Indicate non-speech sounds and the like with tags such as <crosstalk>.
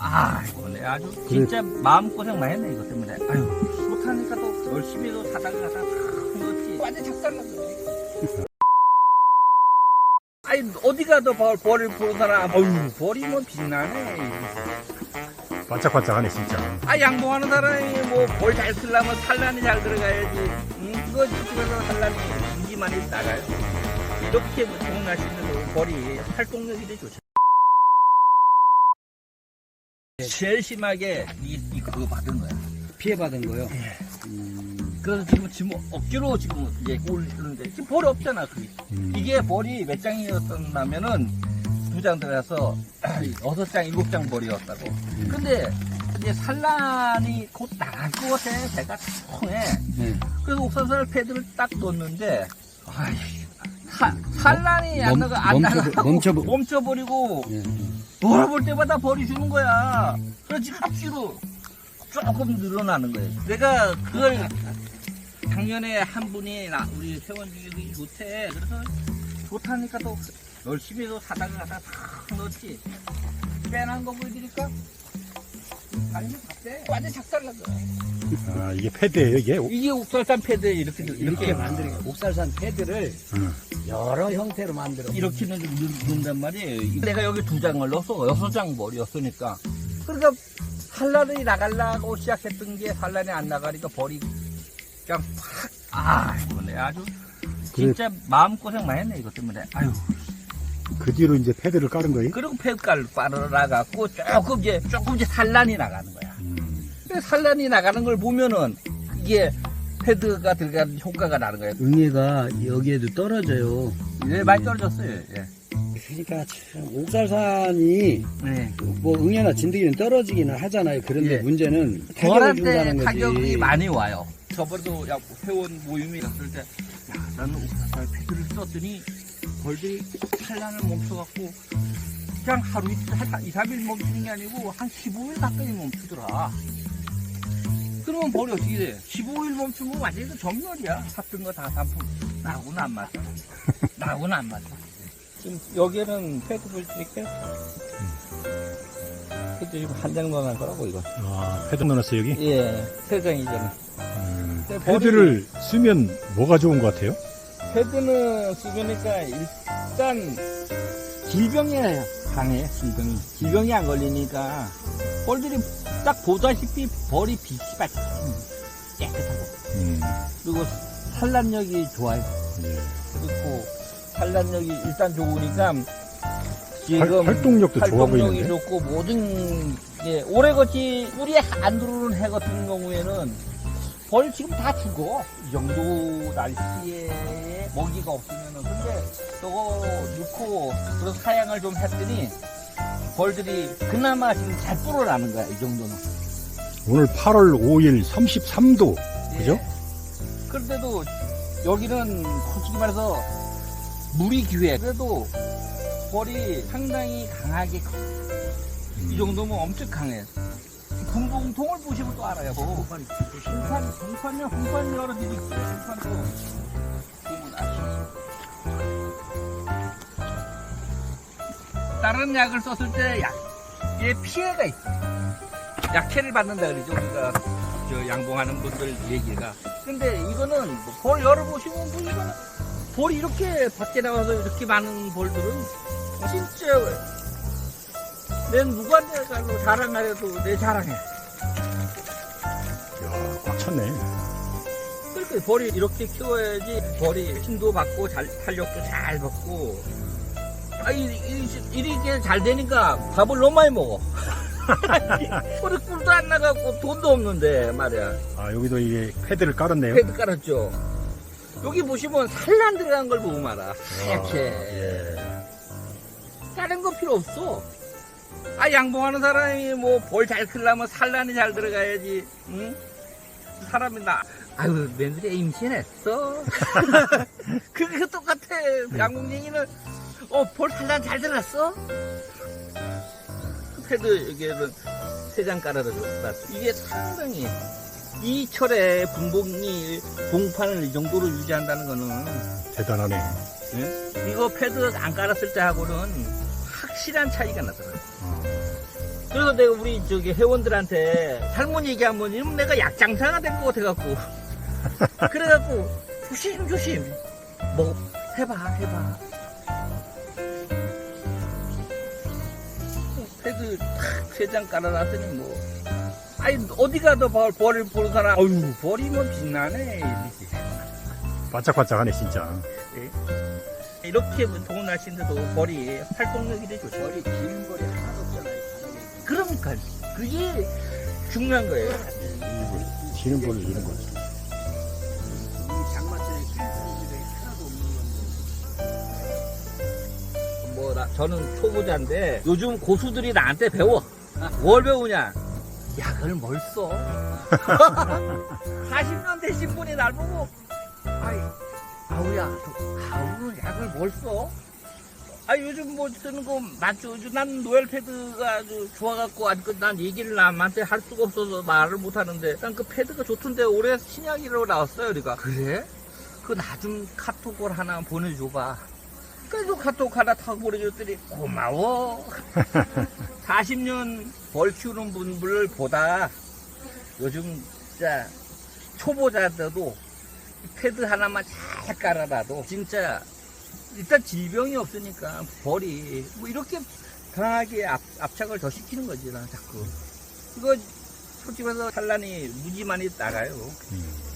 아, 이거 내 아주 진짜 마음고생 많이 했네, 이것 때문에. 아유, 못하니까 또 열심히 또 사다가 가다 그렇지. 완전 작살났어. <laughs> 아니, 어디 가도 벌, 벌을 보는 사람, 어휴, 벌이 뭐 빛나네. 반짝반짝하네 진짜. 아, 양봉하는 사람이 뭐, 벌 잘 쓰려면 산란이 잘 들어가야지. 응? 그거 집에서 산란이 인지만이 나가요. 이렇게 뭐 좋은 날씨인데도 벌이 활동력이 되게 좋죠. 제일 심하게 이, 이 그거 받은 거야. 피해 받은 거요. 그래서 지금 지금 억지로 지금 이제 올리는데 지금 벌이 없잖아. 그게. 음. 이게 벌이 몇 장이었었냐면은 두 장 들어가서 <clears throat> 여섯 장, 일곱 장 벌이었다고. 근데 이제 산란이 곧 나갈 것 같아. 배가 통해. 네. 그래서 옥사살 패드를 딱 넣었는데 아이 사, 산란이 안 멈- 나가 안 멈춰- 나가고 멈춰- 멈춰버리고 예. 벌볼 때마다 벌이 주는 거야. 지금 앞뒤로 조금 늘어나는 거예요. 내가 그걸 작년에 한 분이 나 우리 회원 중에 그게 좋대. 그래서 좋다니까 또 열심히 또 사다가 가다 탁 넣었지. 빼난 거 보여드릴까? 아니면 봤대. 완전 작살났어. 아 이게 패드예요 이게. 이게 옥살산 패드 이렇게 이렇게 이렇게 만들어. 옥살산 패드를 음. 여러 형태로 만들어. 이렇게는 넣- 넣는단 말이에요. 내가 여기 두 장을 넣어서 여섯 장 머리였으니까. 그러니까 산란이 나가려고 시작했던 게 산란이 안 나가니까 벌이 그냥 확, 아, 이거 내 아주 진짜 마음 고생 많이 했네, 이것 때문에. 아유. 그 뒤로 이제 패드를 깔은 거예요. 그리고 폐가를 빨아나가고 조금 이제, 조금 이제 산란이 나가는 거야. 음. 근데 산란이 나가는 걸 보면은 이게 패드가 들어가는 효과가 나는 거예요. 응애가 여기에도 떨어져요. 예, 많이 떨어졌어요. 예. 그러니까 참 옥살산이 네. 뭐 응애나 진드기는 떨어지기는 하잖아요. 그런데 예. 문제는 타격을 준다는 거지. 타격이 많이 와요. 저번에도 야, 회원 모임이 갔을 때, 야, 나는 옥사살 패드를 썼더니 벌들이 산란을 멈춰갖고, 그냥 하루 이틀, 한 2, 3일 멈추는 게 아니고, 한 15일 가까이 멈추더라. 그러면 벌이 어떻게 돼? 15일 멈추면 완전히 그 정렬이야. 샀던 거 다 단품. 나하고는 안 맞아. 나하고는 안 맞아. 지금 여기에는 패드 보여드릴게요. 패드 지금 한 장 넣어놓은 거라고, 이거. 아 패드 넣어놨어 여기. 예, 세 장이잖아. 음. 근데 패드를 쓰면 뭐가 좋은 것 같아요? 패드는 쓰니까 일단 질병에 강해, 질병이. 질병이 안 걸리니까 벌들이 딱 보다시피 벌이 빛이 밝 깨끗하고. 음. 그리고 산란력이 좋아요. 예. 그리고 산란력이 일단 좋으니까 활, 지금 활 동력도 좋아 활동력이 보이는데. 좋고 모든 게 오래거치 뿌리에 안 들어오는 해 같은 경우에는 벌 지금 다 죽어 이 정도 날씨에 먹이가 없으면은 근데 저거 넣고 그래서 사양을 좀 했더니 벌들이 그나마 지금 잘 불어나는 거야 이 정도는 오늘 8월 5일 33도. 그죠? 예. 그런데도 여기는 솔직히 말해서 물이 귀해 그래도 벌이 상당히 강하게 커. 이 정도면 엄청 강해. 분봉통을 보시면 또 알아요. 홍판, 홍판이요, 홍판 열어드릴게요. 홍판도 다른 약을 썼을 때 약, 얘 피해가 있어. 약해를 받는다 그러죠. 우리가 저 양봉하는 분들 얘기가. 근데 이거는 뭐 볼 열어보시면 뭐 이거는 볼이 이렇게 밖에 나와서 이렇게 많은 볼들은 진짜 내 누구한테 가서 자랑하려도 내 자랑해. 이야, 꽉 찼네. 그렇게 벌이 이렇게 키워야지 벌이 힘도 받고 잘, 탄력도 잘 받고 아, 이, 이, 이렇게 잘 되니까 밥을 너무 많이 먹어. <laughs> 우리 꿀도 안 나가고 돈도 없는데 말이야. 아 여기도 이게 패드를 깔았네요. 패드 깔았죠. 여기 보시면 산란 들어간 걸 보고 말아. 하얗게. 예. 다른 거 필요 없어. 아, 양봉하는 사람이 뭐벌잘 크려면 산란이 잘 들어가야지. 응? 사람이 나, 아유, 며느리 임신했어. <laughs> 그게 똑같아. 양봉쟁이는, 어, 벌 산란 잘 들어갔어? 패드 여기에는 세장 깔아가지고 놨어. 이게 상당히 이 철에 분봉이 봉판을 이 정도로 유지한다는 거는 대단하네. 예? 이거 패드 안 깔았을 때 하고는 확실한 차이가 나더라고요. 어. 그래서 내가 우리 저기 회원들한테 잘못 얘기하면 이러면 내가 약장사가 된 것 같아갖고. <laughs> 그래갖고 조심조심 뭐 해봐 해봐. 세 장 깔아놨더니 뭐. 아니 어디 가도 벌, 벌을 보는 사람 어휴 벌이면 빛나네 이러지. 반짝반짝하네 진짜. 이렇게 더운 날씨인데도 벌이 활동력이 되죠 벌이 긴 거리 하나도 없잖아요. 그러니까 그게 중요한 거예요 지는 벌을 이는 거지. 이 장마철에 필수들이 하나도 없는 건데. 뭐 나- 저는 초보자인데 요즘 고수들이 나한테 배워 뭘 배우냐 약을 뭘 써? <laughs> 40년 되신 분이 날 보고 아이 아우야 너 아우는 약을 뭘 써? 아 요즘 뭐 쓰는 거 맞죠? 요즘 난 노엘 패드가 아주 좋아갖고 아직 난 얘기를 남한테 할 수가 없어서 말을 못 하는데 난 그 패드가 좋던데 올해 신약이라고 나왔어요 우리가 그래? 그 나 좀 카톡을 하나 보내줘봐 그래서 카톡 하나 타고 보내줬더니 고마워. <laughs> 40년 벌 키우는 분들 보다 요즘 진짜 초보자들도 이 패드 하나만 잘 깔아놔도 진짜 일단 질병이 없으니까 벌이 뭐 이렇게 강하게 압, 압착을 더 시키는 거지 난 자꾸. 이거 솔직히 말해서 산란이 무지 많이 나가요. 음.